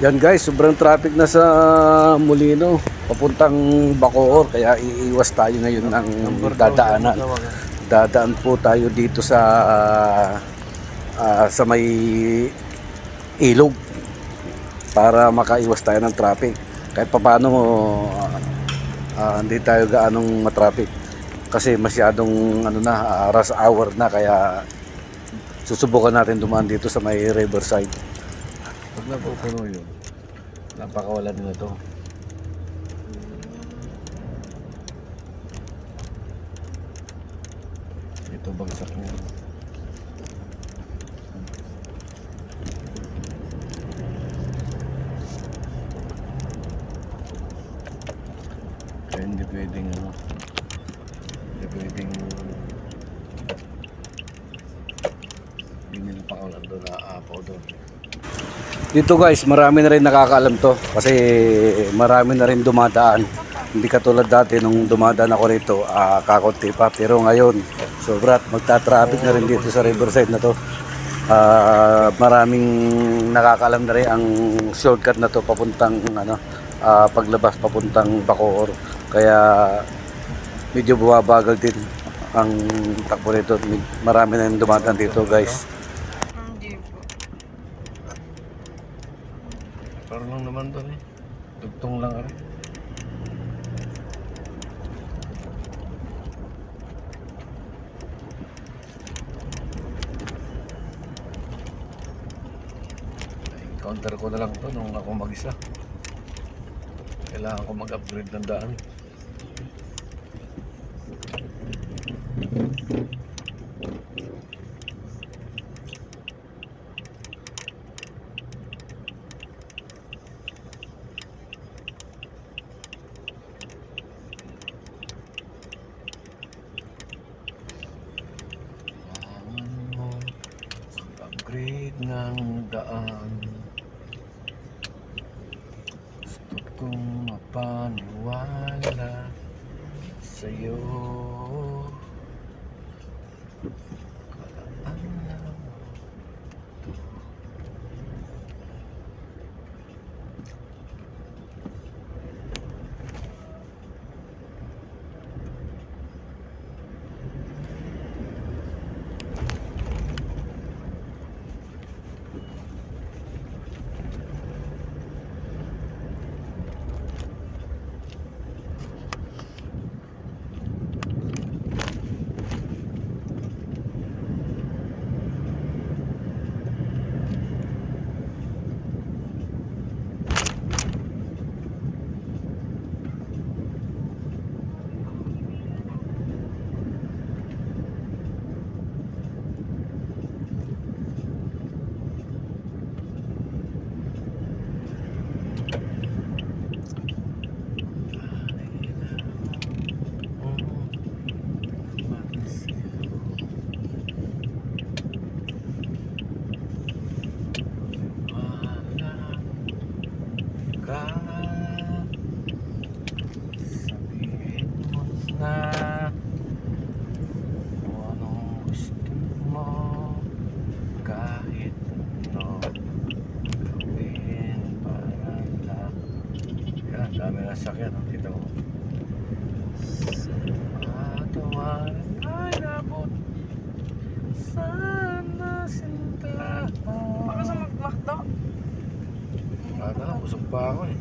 Yan guys, sobrang traffic na sa Molino, papuntang Bacoor, kaya iiwas tayo ngayon ng dadaanan. Dadaan po tayo dito sa ah, sa may ilog para makaiwas tayo ng traffic. Kahit papaano ah, hindi tayo gaanong matraffic kasi masyadong ano na ah, rush hour na kaya susubukan natin dumaan dito sa may riverside. Pag napupuno yun, napakawala din na to. Ito bagsak niya. Kaya hindi pwedeng ano, hindi pwedeng hindi nila pakawalan doon, naaapaw doon. Dito guys, marami na rin nakakaalam to kasi marami na rin dumadaan. Hindi katulad dati nung dumadaan ako rito, ah, kakunti pa. Pero ngayon, sobrat magta-traffic na rin dito sa riverside na to. Ah, maraming nakakaalam na rin ang shortcut na to papuntang ano, ah, paglabas papuntang Bacoor. Kaya medyo bumabagal din ang takbo nito. Marami na rin dumadaan dito guys. Hindi po. Parang lang naman doon eh. Tugtong lang rin. Counter ko na lang to nung ako mag-isa. Kailangan ko mag-upgrade ng daan. Ng daan. Gusto kong mapaniwala sa'yo. Kahit ano Gawin para lang Yan, dami na sakyan oh. Kita mo Sa tawanan ay nabot Sana sinta Baka sa magmakto. Bata na, busog pa ako eh.